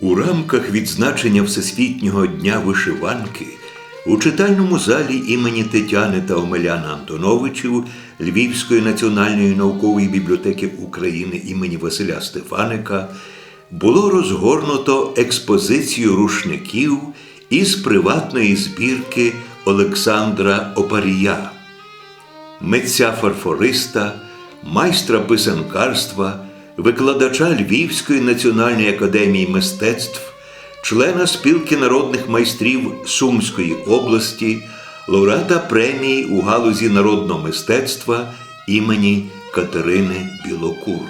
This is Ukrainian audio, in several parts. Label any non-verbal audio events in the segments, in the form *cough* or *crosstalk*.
У рамках відзначення Всесвітнього дня вишиванки у читальному залі імені Тетяни та Омеляна Антоновичів Львівської національної наукової бібліотеки України імені Василя Стефаника було розгорнуто експозицію рушників із приватної збірки Олександра Опарія митця фарфориста, майстра писанкарства, викладача Львівської національної академії мистецтв, члена спілки народних майстрів Сумської області, лауреата премії у галузі народного мистецтва імені Катерини Білокур.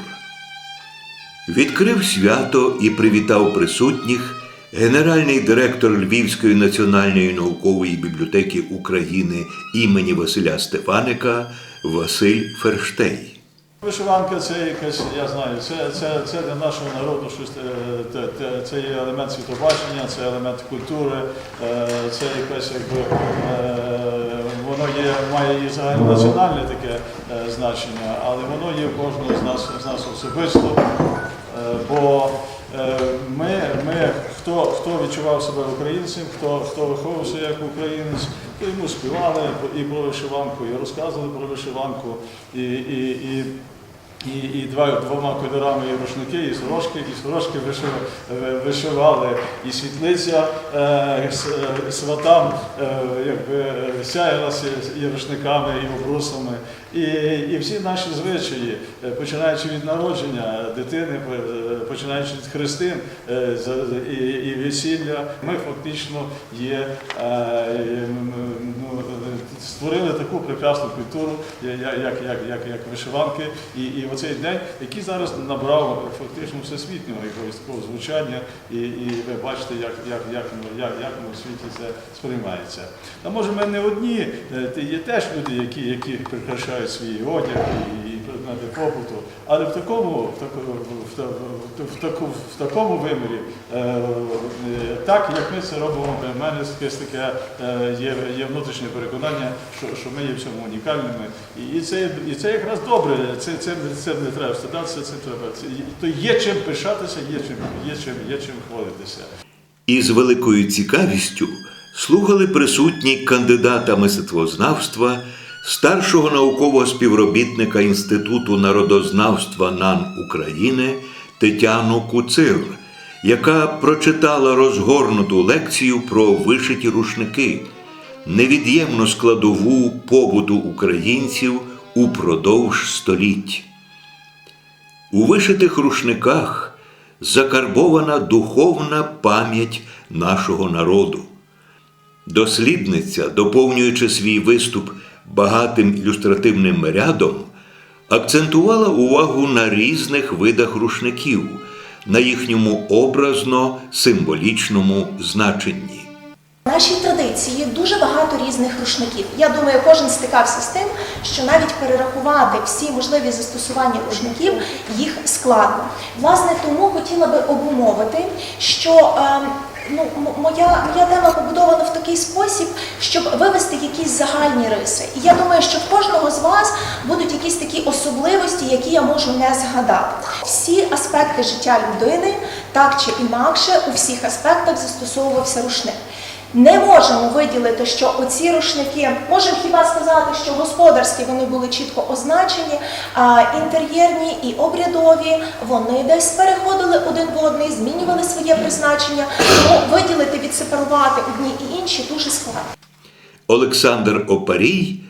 Відкрив свято і привітав присутніх генеральний директор Львівської національної наукової бібліотеки України імені Василя Стефаника Василь Ферштей. Вишиванка це якась, я знаю, це, це, це для нашого народу щось, е, те- це є елемент світобачення, це елемент культури, е, це якесь якби е, воно є, має і загальнонаціональне таке е, значення, але воно є в кожного з нас з нас особисто. Бо ми, ми хто, хто відчував себе українцем, хто, хто виховувався як українець, то йому співали і про вишиванку, і розказували про вишиванку, і, і, і, і, і два, двома кольорами і рушники, і сорочки, і сорочки вишив- е, вишивали, і світлиця е, е, сватам е, якби, е, сяялася і рушниками, і обрусами. І, і всі наші звичаї, е, починаючи від народження дитини, е, починаючи від хрестин е, і, і весілля, ми фактично є, е, м, ну, е, створили таку прекрасну культуру, я- я- як, як, як, як вишиванки. І, і оцей день, який зараз набрав фактично всесвітнього якогось такого звучання, і, і ви бачите, як, як, як, як, як в світі це сприймається. Та може ми не одні, е, є теж люди, які, які прикрашають свій одяг і предмети побуту, але в такому, в такому, в, та- в, в, в такому вимірі, е, так як ми це робимо, для мене якесь таке е, є, є внутрішнє переконання, що, що ми є в цьому унікальними. І, це, і це якраз добре, це, це, це не треба стидатися, це треба. Це, то є чим пишатися, є чим, є чим, є чим хвалитися. І з великою цікавістю слухали присутні кандидата мистецтвознавства, старшого наукового співробітника Інституту народознавства НАН України Тетяну Куцир, яка прочитала розгорнуту лекцію про вишиті рушники, невід'ємну складову побуту українців упродовж століть. У вишитих рушниках закарбована духовна пам'ять нашого народу. Дослідниця, доповнюючи свій виступ багатим ілюстративним рядом, акцентувала увагу на різних видах рушників, на їхньому образно-символічному значенні. В нашій традиції дуже багато різних рушників. Я думаю, кожен стикався з тим, що навіть перерахувати всі можливі застосування рушників їх складно. Власне, тому хотіла би обумовити, що ем, ну, моя, моя тема побудована в такий спосіб, щоб вивести якісь загальні риси. І я думаю, що в кожного з вас будуть якісь такі особливості, які я можу не згадати. Всі аспекти життя людини, так чи інакше, у всіх аспектах застосовувався рушник. Не можемо виділити, що оці рушники, можемо хіба сказати, що господарські вони були чітко означені, а інтер'єрні і обрядові вони десь переходили один в одний, змінювали своє призначення. Тому виділити, відсепарувати одні і інші дуже складно. Олександр Опарій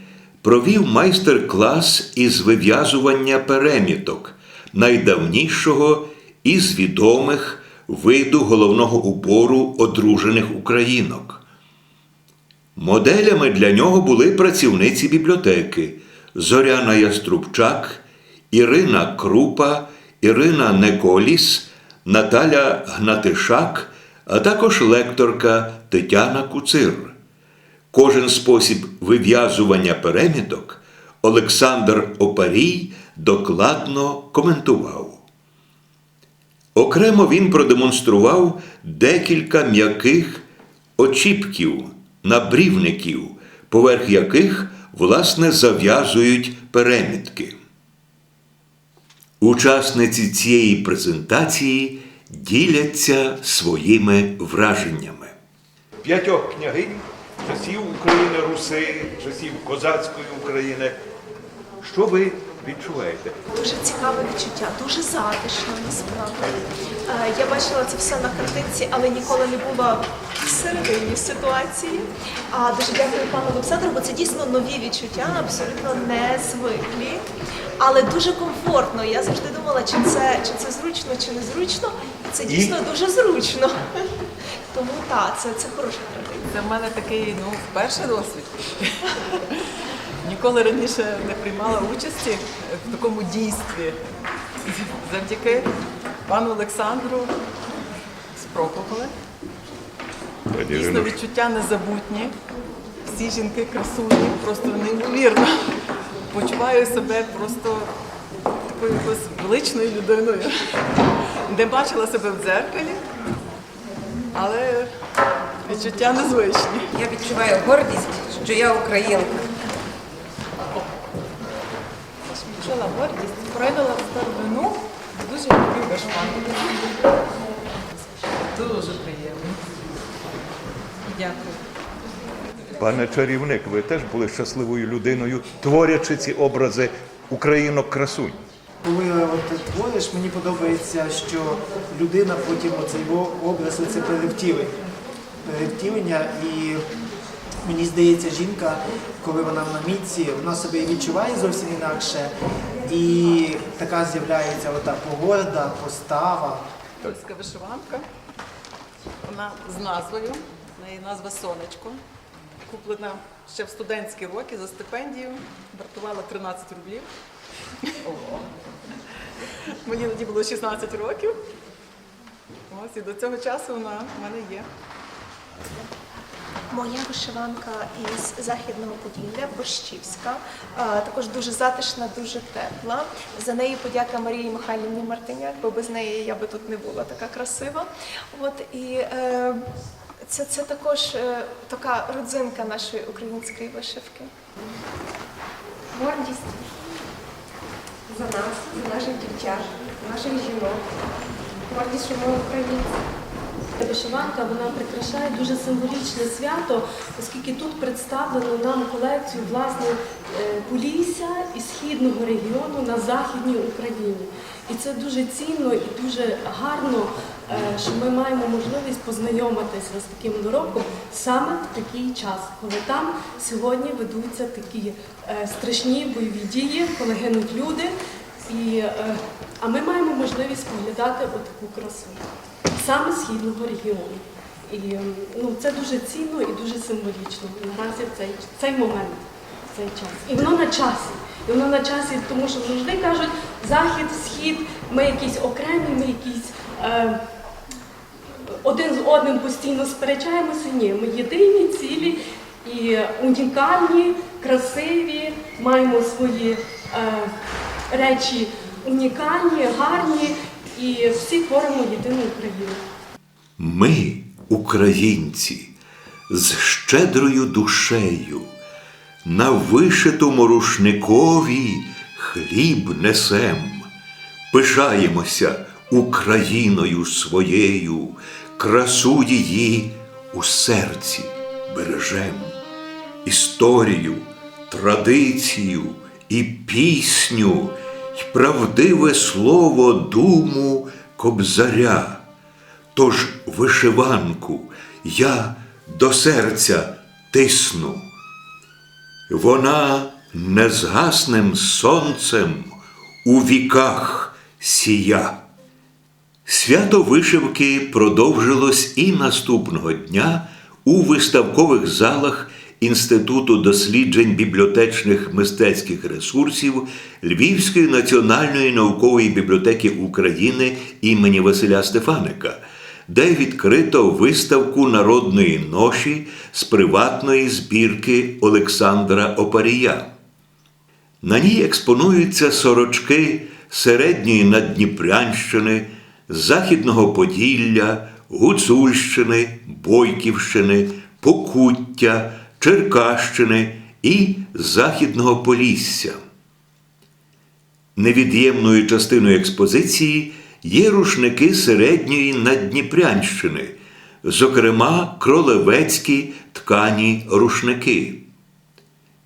провів майстер-клас із вив'язування переміток, найдавнішого із відомих виду головного убору одружених українок. Моделями для нього були працівниці бібліотеки Зоряна Яструбчак, Ірина Крупа, Ірина Неколіс, Наталя Гнатишак, а також лекторка Тетяна Куцир. Кожен спосіб вив'язування переміток Олександр Опарій докладно коментував. Окремо він продемонстрував декілька м'яких очіпків, набрівників, поверх яких, власне, зав'язують перемітки. Учасниці цієї презентації діляться своїми враженнями. П'ятьох княгинь часів України Руси, часів козацької України. Що ви відчуваєте? Дуже цікаве відчуття, дуже затишно насправді. Е, Я бачила це все на картинці, але ніколи не була всередині ситуації. А дуже дякую пану Олександру, бо це дійсно нові відчуття, абсолютно незвиклі, але дуже комфортно. Я завжди думала, чи це, чи це зручно, чи не зручно. Це дійсно дуже зручно. *laughs* Тому так, це, це хороша традиція. Це в мене такий ну, вперше досвід. Ніколи раніше не приймала участі в такому дійстві. Завдяки пану Олександру спробували. Дійсно відчуття незабутні. Всі жінки красуні, просто неймовірно. Почуваю себе просто такою якоюсь величною людиною. Не бачила себе в дзеркалі, але відчуття незвичні. Я відчуваю гордість, що я українка. Відчула гордість, проявила старовину, дуже люблю вишиванку. Дуже приємно. Дякую. Пане чарівник, ви теж були щасливою людиною, творячи ці образи українок красунь. Коли от твориш, мені подобається, що людина потім оцей образ це перевтілення. Перевтілення і мені здається, жінка, коли вона в намітці, вона себе відчуває зовсім інакше. І така з'являється ота погорда, постава. Польська вишиванка. Вона з назвою, неї назва Сонечко. Куплена ще в студентські роки за стипендію, вартувала 13 рублів. Мені тоді було 16 років. Ось і до цього часу вона в мене є. Моя вишиванка із західного Поділля, Борщівська, також дуже затишна, дуже тепла. За неї подяка Марії Михайлівні Мартиняк, бо без неї я би тут не була така красива. От і е, це, це також е, така родзинка нашої української вишивки. гордість за нас, за наших дівчат, наших жінок. Гордість, що ми українці. Вишиванка вона прикрашає дуже символічне свято, оскільки тут представлено нам колекцію власне е, Полісся і східного регіону на західній Україні. І це дуже цінно і дуже гарно, е, що ми маємо можливість познайомитися з таким доробком саме в такий час, коли там сьогодні ведуться такі е, страшні бойові дії, коли гинуть люди. І, е, а ми маємо можливість поглядати отаку красу саме східного регіону. І ем, ну, це дуже цінно і дуже символічно наразі в цей, цей момент, в цей час. І воно на часі. І воно на часі, тому що завжди кажуть, захід, схід, ми якісь окремі, ми якісь. Е, один з одним постійно сперечаємося. Ні, ми єдині, цілі і унікальні, красиві, маємо свої е, речі унікальні, гарні і всі творимо єдину Україну. Ми, українці, з щедрою душею, на вишитому рушникові хліб несем, пишаємося Україною своєю, красу її у серці бережем, історію, традицію і пісню, й правдиве слово думу кобзаря. Тож вишиванку я до серця тисну. Вона незгасним сонцем у віках сія. Свято вишивки продовжилось і наступного дня у виставкових залах Інституту досліджень бібліотечних мистецьких ресурсів Львівської національної наукової бібліотеки України імені Василя Стефаника, де відкрито виставку народної ноші з приватної збірки Олександра Опарія. На ній експонуються сорочки середньої Надніпрянщини, Західного Поділля, Гуцульщини, Бойківщини, Покуття, Черкащини і Західного Полісся. Невід'ємною частиною експозиції є рушники середньої Наддніпрянщини, зокрема кролевецькі ткані рушники.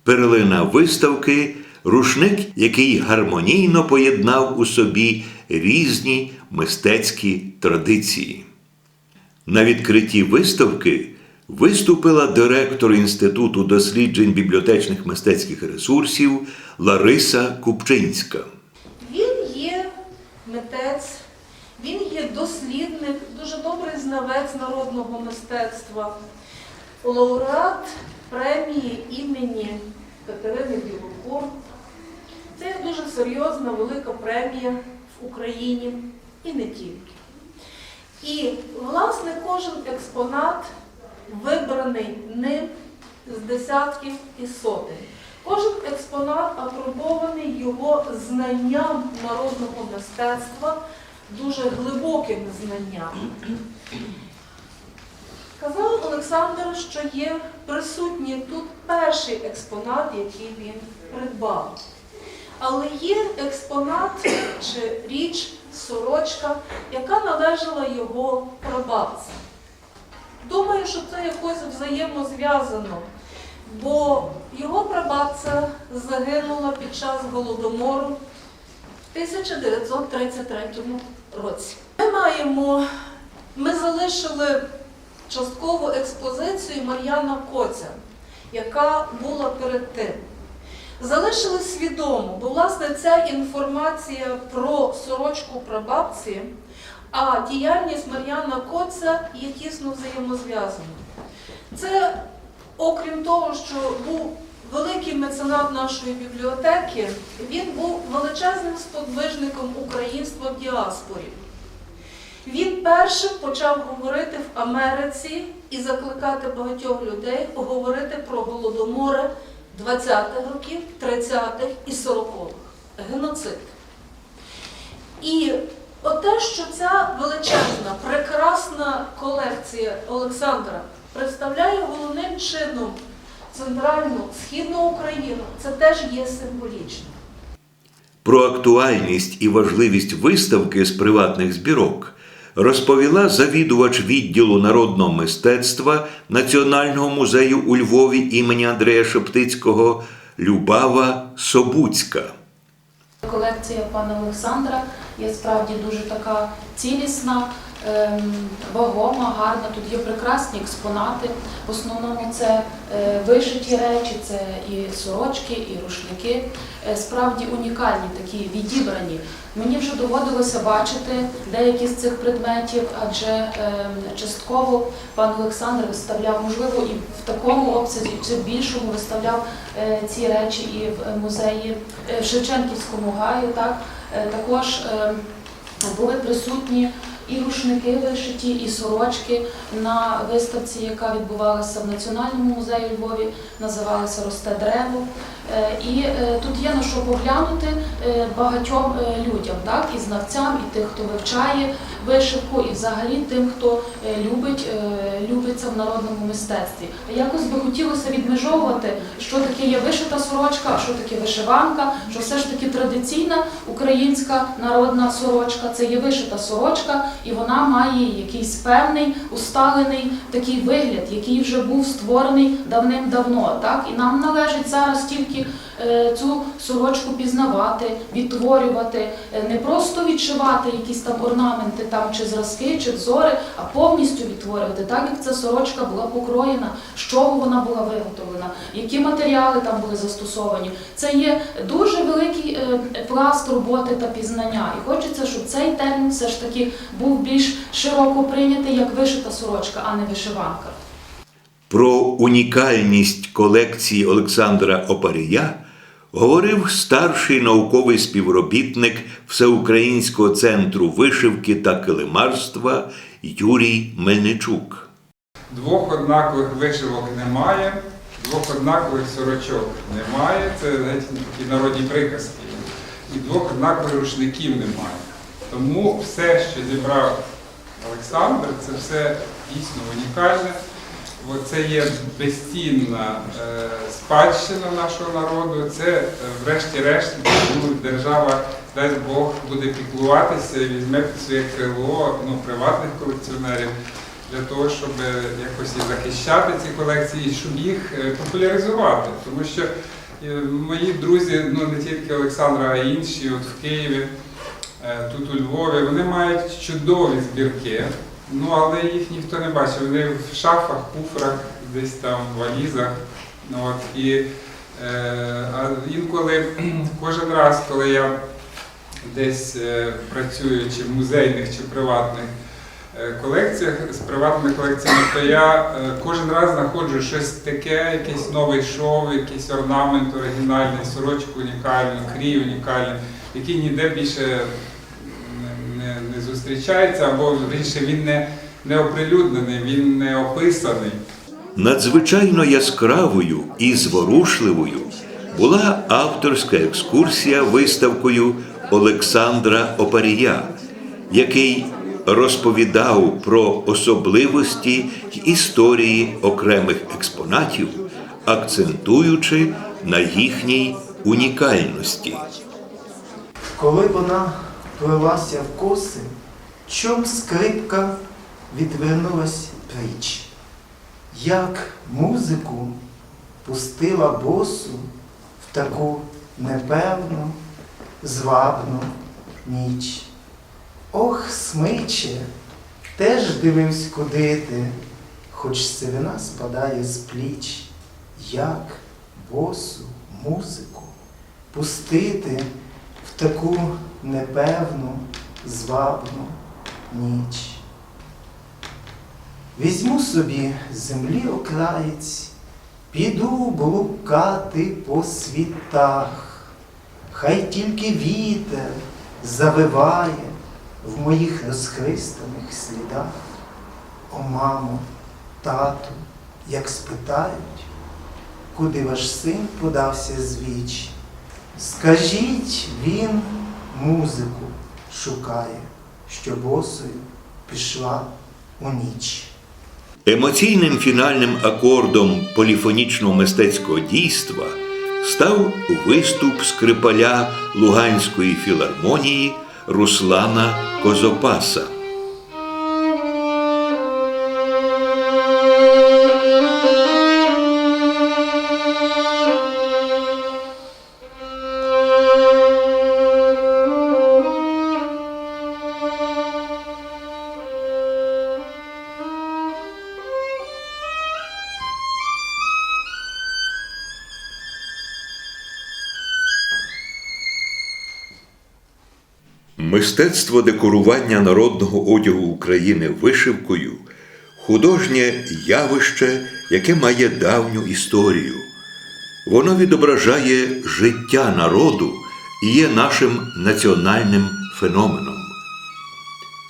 Перлина виставки рушник, який гармонійно поєднав у собі різні мистецькі традиції. На відкритті виставки виступила директор Інституту досліджень бібліотечних мистецьких ресурсів Лариса Купчинська. Він є митець, він є дослідник, дуже добрий знавець народного мистецтва, лауреат премії імені Катерини Білокур. Це дуже серйозна велика премія в Україні і не тільки. І, власне, кожен експонат вибраний ним з десятків і сотень. Кожен експонат апробований його знанням народного мистецтва, дуже глибоким знанням. Казав Олександр, що є присутній тут перший експонат, який він придбав. Але є експонат чи річ, сорочка, яка належала його прабабці. Думаю, що це якось взаємозв'язано, бо його прабабця загинула під час голодомору в 1933 році. Ми маємо, ми залишили часткову експозицію Мар'яна Коця, яка була перед тим. Залишили свідомо, бо власне ця інформація про сорочку прабабці, а діяльність Мар'яна Коца є тісно взаємозв'язана. Це, окрім того, що був великий меценат нашої бібліотеки, він був величезним сподвижником українства в діаспорі. Він першим почав говорити в Америці і закликати багатьох людей говорити про голодомори 20-х років, 30-х і 40-х. Геноцид. І що ця величезна, прекрасна колекція Олександра представляє головним чином центральну східну Україну, це теж є символічно. Про актуальність і важливість виставки з приватних збірок розповіла завідувач відділу народного мистецтва Національного музею у Львові імені Андрея Шептицького Любава Собуцька. Колекція пана Олександра є справді дуже така цілісна, ем, вагома, гарна. Тут є прекрасні експонати. В основному це е, вишиті речі, це і сорочки, і рушники. Е, Справді унікальні, такі відібрані. Мені вже доводилося бачити деякі з цих предметів, адже ем, частково пан Олександр виставляв, можливо, і в такому обсязі чи в більшому виставляв е, ці речі і в музеї в Шевченківському гаю. Так також е, були присутні і рушники вишиті, і сорочки на виставці, яка відбувалася в Національному музеї Львові, називалася Росте дерево. Е, І е, тут є на що поглянути е, багатьом людям, так, і знавцям, і тих, хто вивчає вишивку, і взагалі тим, хто любить, любиться в народному мистецтві. Якось би хотілося відмежовувати, що таке є вишита сорочка, що таке вишиванка, що все ж таки традиційна українська народна сорочка це є вишита сорочка, і вона має якийсь певний усталений такий вигляд, який вже був створений давним-давно. Так? І нам належить зараз тільки цю сорочку пізнавати, відтворювати, е, не просто відшивати якісь там орнаменти там, чи зразки, чи взори, а повністю відтворювати, так як ця сорочка була покроєна, з чого вона була виготовлена, які матеріали там були застосовані. Це є дуже великий е, пласт роботи та пізнання. І хочеться, щоб цей термін все ж таки був більш широко прийнятий як вишита сорочка, а не вишиванка. Про унікальність колекції Олександра Опарія говорив старший науковий співробітник Всеукраїнського центру вишивки та килимарства Юрій Мельничук. Двох однакових вишивок немає, двох однакових сорочок немає. Це такі народні приказки. І двох однакових рушників немає. Тому все, що зібрав Олександр, це все дійсно унікальне. Бо це є безцінна е, спадщина нашого народу. Це, е, врешті-решт, держава дасть Бог, буде піклуватися і візьме під своє крило ну, приватних колекціонерів для того, щоб якось і захищати ці колекції, і щоб їх е, популяризувати. Тому що е, мої друзі, ну не тільки Олександра, а й інші, от в Києві, е, тут у Львові, вони мають чудові збірки. Ну, але їх ніхто не бачив. Вони в шафах, куфрах, десь там в валізах. Ну, от, і, е, інколи *clears throat* кожен раз, коли я десь е, працюю чи в музейних, чи приватних е, колекціях з приватними колекціями, то я е, кожен раз знаходжу щось таке, якийсь новий шов, якийсь орнамент оригінальний, сорочку унікальну, крій унікальний, який ніде більше зустрічається, або більше він не, не оприлюднений, він не описаний. Надзвичайно яскравою і зворушливою була авторська екскурсія виставкою Олександра Опарія, який розповідав про особливості й історії окремих експонатів, акцентуючи на їхній унікальності. Коли вона плелася в коси, чом скрипка відвернулась пріч. Як музику пустила босу в таку непевну, звабну ніч. Ох, смиче, теж дивився куди ти, хоч сивина спадає з пліч. Як босу музику пустити в таку непевну, звабну ніч. Візьму собі землі окраєць, піду блукати по світах, хай тільки вітер завиває в моїх розхристаних слідах. О, мамо, тату, як спитають, куди ваш син подався з віч, скажіть, він музику шукає, що босою пішла у ніч. Емоційним фінальним акордом поліфонічного мистецького дійства став виступ скрипаля Луганської філармонії Руслана Козопаса. Мистецтво декорування народного одягу України вишивкою художнє явище, яке має давню історію. Воно відображає життя народу і є нашим національним феноменом.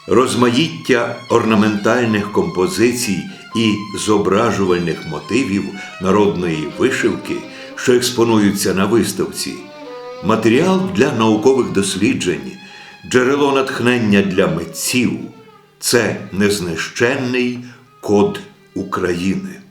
Розмаїття орнаментальних композицій і зображувальних мотивів народної вишивки, що експонуються на виставці, матеріал для наукових досліджень, джерело натхнення для митців це незнищенний код України.